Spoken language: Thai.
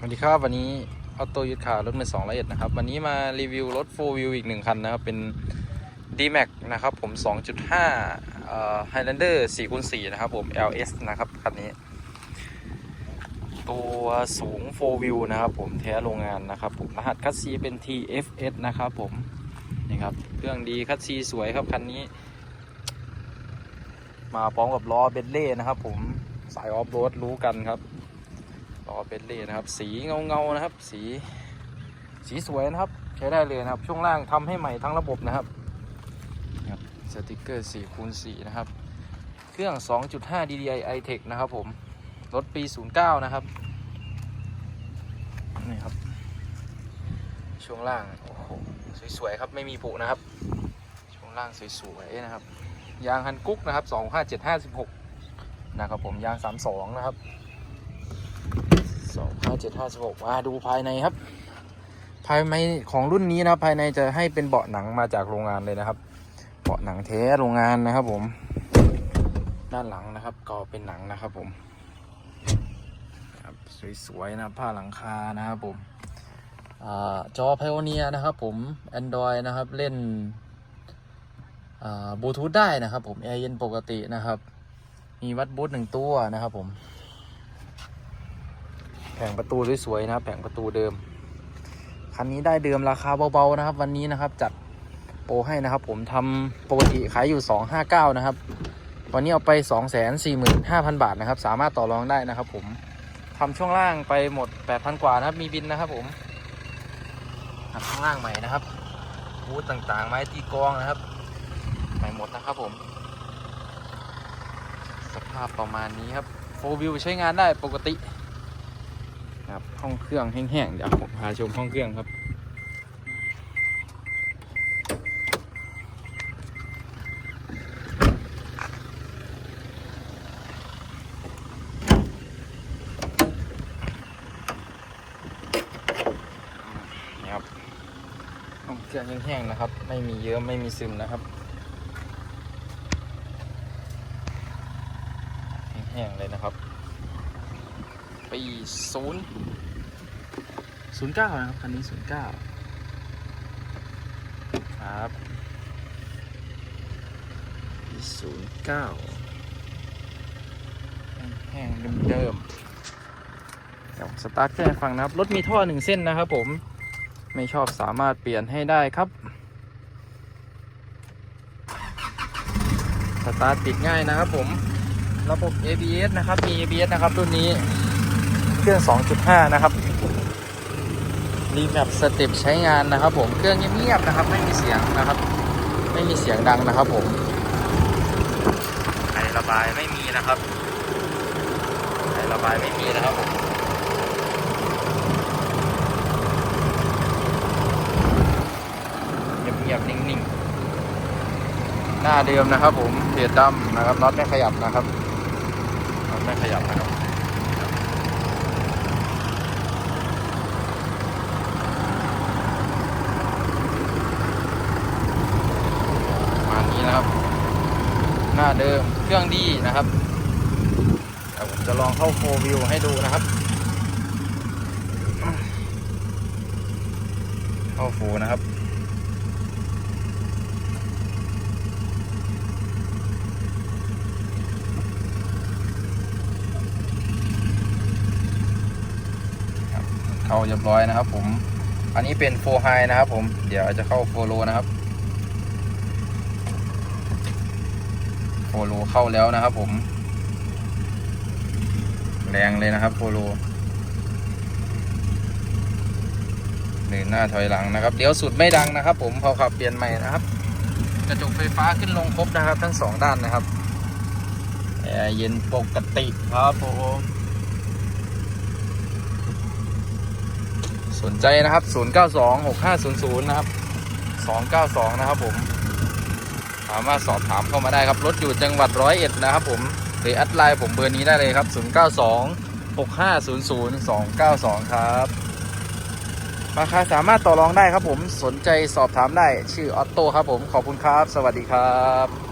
สวัสดีครับวันนี้ออโต้ยึดขารถมือสองละเอียดนะครับ วันนี้มารีวิวรถ 4 wheel อีกหนึ่งคันนะครับ เป็น D-Max นะครับผม 2.5เอ่อ Highlander 4คูณ4นะครับผม LS นะครับคันนี้ ตัวสูง 4 wheel นะครับผมแท้โรงงานนะครับผม รหัสคัสซีเป็น TFS นะครับผม นี่ครับเครื่องดีคัสซีสวยครับคันนี้ มาพร้อมกับล้อเบนเล่นะครับผมสายออฟโรดรู้กันครับ ล้อเบนเล่นะครับ สีเงาเงาๆนะครับ สีสีสวยนะครับ ใช้ได้เลยนะครับ ช่วงล่างทำให้ใหม่ทั้งระบบนะครับครับสติกเกอร์4คูณ4นะครับ เครื่อง 2.5 DDI iTech นะครับผม รถปี 09 นะครับ นี่ครับ ช่วงล่าง โอ้โห สวย ๆ ครับ ไม่มีผุนะครับ ช่วงล่างสวย ๆ นะครับ ยางฮันกุ๊กนะครับ 25756 นะครับผม ยาง 32 นะครับ สองห้าเจ็ดห้าสิบหกมาดูภายในครับ ภายในของรุ่นนี้นะครับภายในจะให้เป็นเบาะหนังมาจากโรงงานเลยนะครับ เบาะหนังแท้โรงงานนะครับผม ด้านหลังนะครับก็เป็นหนังนะครับผมสวยๆนะผ้าหลังคานะครับผมอจอไพโอเนียนะครับผม Android นะครับเล่นบลูทูธได้นะครับผมแอร์เย็นปกตินะครับ มีวัดบูทหนึ่งตัวนะครับผม ผงประตูสวยๆนะครับแผงประตูเดิม คันนี้ได้เดิมราคาเบาๆนะครับ วันนี้นะครับจัดโปรให้นะครับ ผมทำปกติขายอยู่ 259 นะครับ วันนี้เอาไป 245,000 บาทนะครับ สามารถต่อรองได้นะครับ ผมทำช่วงล่างไปหมด 8,000 กว่านะครับ มีบินนะครับผมทำข้างล่างใหม่นะครับบูธต่างๆ ไม้ตีกองนะครับใหม่หมดนะครับผม สภาพประมาณนี้ครับโฟวิวใช้งานได้ปกติ ครับห้องเครื่องแห้งๆเดี๋ยวผมพาชมห้องเครื่องครับ นี่ครับห้องเครื่องแห้งๆนะครับ ไม่มีเยอะไม่มีซึมนะครับแห้งๆเลยนะครับ ปีศูนย์ศูนย์เก้านะครับ คันนี้ศูนย์เก้าครับปีศูนย์เก้าแห้งๆเดิมๆเดี๋ยวสตาร์ทเครื่องให้ฟังนะครับ รถมีท่อหนึ่งเส้นนะครับผมไม่ชอบสามารถเปลี่ยนให้ได้ครับสตาร์ทติดง่ายนะครับผม ระบบ ABS นะครับ มี ABS นะครับ รุ่นนี้ เครื่อง 2.5 นะครับรีแมปสเต็ปใช้งานนะครับ ผมเครื่องเงียบๆนะครับ ไม่มีเสียงนะครับ ไม่มีเสียงดังนะครับ ผมไอระบายไม่มีนะครับไอระบายไม่มีนะครับผมเงียบๆนิ่งๆหน้าเดิมนะครับ ผมเพจดำนะครับน็อตไม่ขยับนะครับน็อตไม่ขยับนะครับ ประมาณนี้นะครับ หน้า เดิม เครื่องดีนะครับเดี๋ยวผมจะลองเข้าโฟวิวให้ดูนะครับ เข้าโฟนะครับเข้าเรียบร้อยนะครับผม อันนี้เป็นโฟไฮนะครับผม เดี๋ยวจะเข้าโฟโลนะครับ โฟโลเข้าแล้วนะครับผม แรงเลยนะครับโฟโลเดินหน้าถอยหลังนะครับเดี๋ยวสุดไม่ดังนะครับ ผมพอขับเปลี่ยนใหม่นะครับ กระจกไฟฟ้าขึ้นลงครบนะครับ ทั้งสองด้านนะครับแอร์เย็นปกติครับผมสนใจนะครับ 092-6500 นะครับ 292 นะครับผม สามารถสอบถามเข้ามาได้ครับรถอยู่จังหวัดร้อยเอ็ดนะครับผมหรือแอดไลน์ผมเบอร์นี้ได้เลยครับ 092-6500-292 ครับราคาสามารถต่อรองได้ครับผมสนใจสอบถามได้ชื่อออตโต้ครับผมขอบคุณครับ สวัสดีครับ